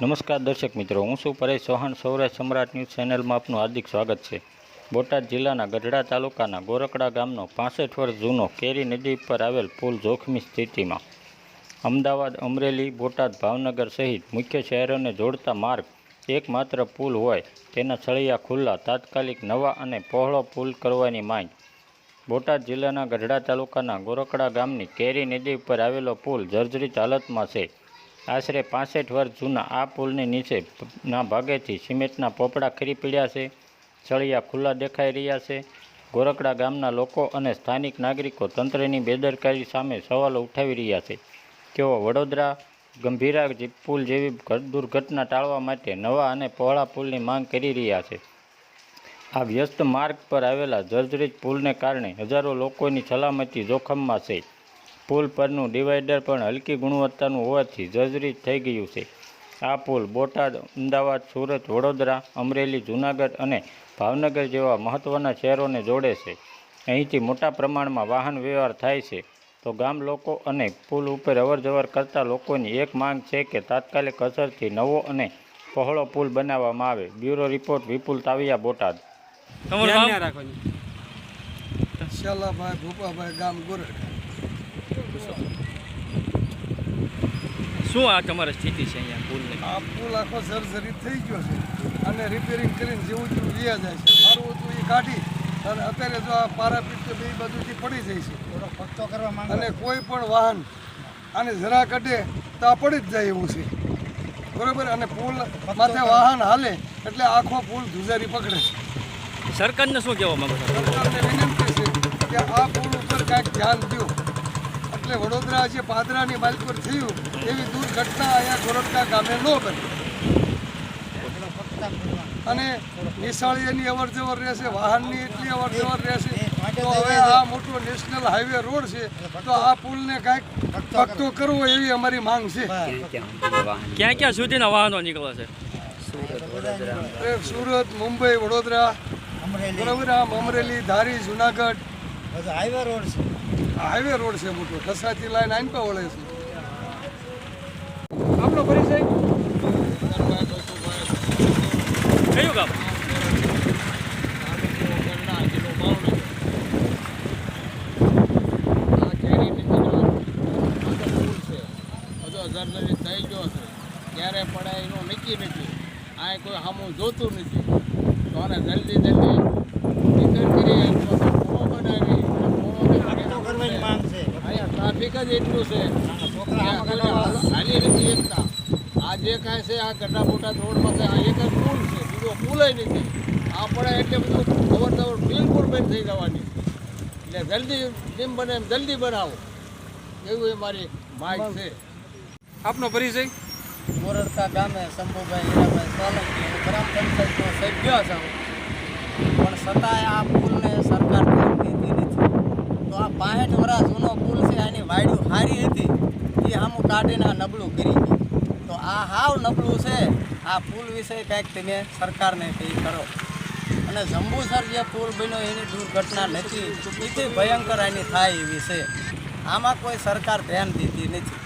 નમસ્કાર દર્શક મિત્રો, હું છું પરેશ ચૌહાણ, સૌરાષ્ટ્ર સમ્રાટ ન્યૂઝ ચેનલમાં આપનું હાર્દિક સ્વાગત છે. બોટાદ જિલ્લાના ગઢડા તાલુકાના ગોરકડા ગામનો પાસઠ વર્ષ જૂનો કેરી નદી પર આવેલ પુલ જોખમી સ્થિતિમાં. અમદાવાદ, અમરેલી, બોટાદ, ભાવનગર સહિત મુખ્ય શહેરોને જોડતા માર્ગ એકમાત્ર પુલ હોય તેના સળિયા ખુલ્લા, તાત્કાલિક નવા અને પહોળો પુલ કરવાની માંગ. બોટાદ જિલ્લાના ગઢડા તાલુકાના ગોરકડા ગામની કેરી નદી ઉપર આવેલો પુલ જર્જરિત હાલતમાં છે. આશરે પાસઠ વર્ષ જૂના આ પુલની નીચે ના ભાગેથી સિમેન્ટના પોપડા ખરી પડ્યા છે સળિયા ખુલ્લા દેખાઈ રહ્યા છે. ગોરકડા ગામના લોકો અને સ્થાનિક નાગરિકો તંત્રની બેદરકારી સામે સવાલો ઉઠાવી રહ્યા છે. તેઓ વડોદરા ગંભીરા પુલ જેવી દુર્ઘટના ટાળવા માટે નવા અને પહોળા પુલની માંગ કરી રહ્યા છે. આ વ્યસ્ત માર્ગ પર આવેલા જર્જરિત પુલને કારણે હજારો લોકોની સલામતી જોખમમાં છે. પુલ પરનું ડિવાઈડર પણ હલકી ગુણવત્તાનું હોવાથી જર્જરિત થઈ ગયું છે. આ પુલ બોટાદ અમદાવાદ સુરત વડોદરા અમરેલી જૂનાગઢ અને ભાવનગર જેવા મહત્ત્વના શહેરોને જોડે છે. અહીંથી મોટા પ્રમાણમાં વાહન વ્યવહાર થાય છે. તો ગામ લોકો અને પુલ ઉપર અવરજવર કરતા લોકોની એક માંગ છે કે તાત્કાલિક અસરથી નવો અને પહોળો પુલ બનાવવામાં આવે. Bureau report Vipul Taviya Botad. Bhupabhai ગામ ગોરડ. શું આ તમારી સ્થિતિ છે અહીંયા પુલની આ પુલ આખો સર્જરી થઈ ગયો છે અને રિપેરિંગ કરીને જેવું જેવું લઈ જાય છે. મારું હતું એ કાઢી અને અત્યારે જો આ પારાપીટ તો બે બાજુથી પડી જાય છે. અને કોઈ પણ વાહન આને જરા કાઢે તો આ પડી જ જાય એવું છે. બરોબર? અને પુલ માથે વાહન હાલે એટલે આખો પુલ ધુજારી પકડે છે. સરકારને શું કહેવા માંગો સરકારને વિનંતી છે કે આ પુલ ઉપર કાંઈક ધ્યાન દો એટલે વડોદરા જે પાદરાની પર થયું એવી દુર્ઘટના અહીંયા ગોરડકા ગામે ન બની. અને નિશાળીની અવર જવર રહેશે વાહનની એટલી અવર જવર રહેશે તો હવે આ મોટો નેશનલ હાઈવે રોડ છે તો આ પુલને કાંઈક પક્કો કરવો એવી અમારી માંગ છે. ક્યાં ક્યાં સુધીના વાહનો નીકળે છે? સુરત મુંબઈ વડોદરા બરોબર આમ અમરેલી ધારી જુનાગઢ હાઈવે રોડ છે. હાઈવે રોડ છે મોટો. ઠસાથી લાઈન આઈનપા વળે છે. આપણો પરિચય? કયું ગામ? થઈ ગયો છે ક્યારે પડે એનું નક્કી નથી આ કોઈ સામું જોતું નથી. તો આને જલ્દી જલ્દી રિપેર કરી અથવા તો પૂરો બનાવી પૂરો કરવાની માંગ છે જ એટલું છે. હાલ- નથી એકતા. આ જે કાંઈ છે આ ગઢા મોટા રોડ પાસે આ એક જ પુલ છે. બીજો પુલ નથી. આ પણ એટલે બધું ખબર જવર બિલકુલ બંધ થઈ જવાની. એટલે જલ્દી જેમ બને એમ જલ્દી બનાવો. એવું એ મારી માંગ છે. આપનો પરિચય? મોરડકા ગામે શંભુભાઈ હીરાભાઈ સોલંકી ગ્રામ પંચાયતનો સભ્ય છું. પણ છતાંય આ પુલને સરકાર ધ્યાન દેતી નથી તો આ પાંસઠ વર્ષ જૂનો પુલ છે એની વાયડું સારી હતી એ આમ કાઢીને આ નબળું કરી તો આ હાવ નબળું છે. આ પુલ વિશે કંઈક તમે સરકારને કંઈ કરો. અને જંબુસર જે પુલ બન્યો એની દુર્ઘટના નથી. એથી ભયંકર એની થાય એવી છે. આમાં કોઈ સરકાર ધ્યાન દીધી નથી.